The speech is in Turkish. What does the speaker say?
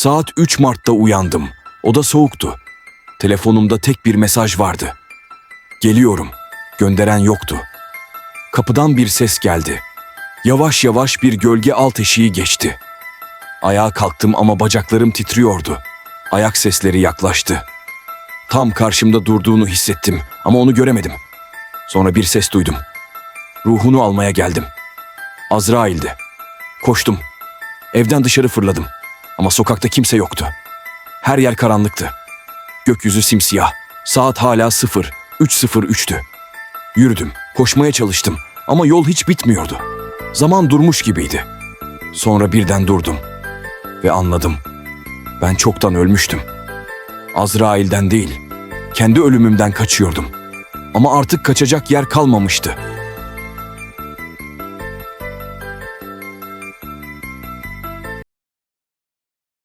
Saat 3 Mart'ta uyandım. Oda soğuktu. Telefonumda tek bir mesaj vardı. Geliyorum. Gönderen yoktu. Kapıdan bir ses geldi. Yavaş yavaş bir gölge alt eşiği geçti. Ayağa kalktım ama bacaklarım titriyordu. Ayak sesleri yaklaştı. Tam karşımda durduğunu hissettim ama onu göremedim. Sonra bir ses duydum. Ruhunu almaya geldim. Azrail'di. Koştum. Evden dışarı fırladım. Ama sokakta kimse yoktu. Her yer karanlıktı. Gökyüzü simsiyah. Saat hala sıfır. 3.03'tü. Yürüdüm. Koşmaya çalıştım. Ama yol hiç bitmiyordu. Zaman durmuş gibiydi. Sonra birden durdum. Ve anladım. Ben çoktan ölmüştüm. Azrail'den değil, kendi ölümümden kaçıyordum. Ama artık kaçacak yer kalmamıştı.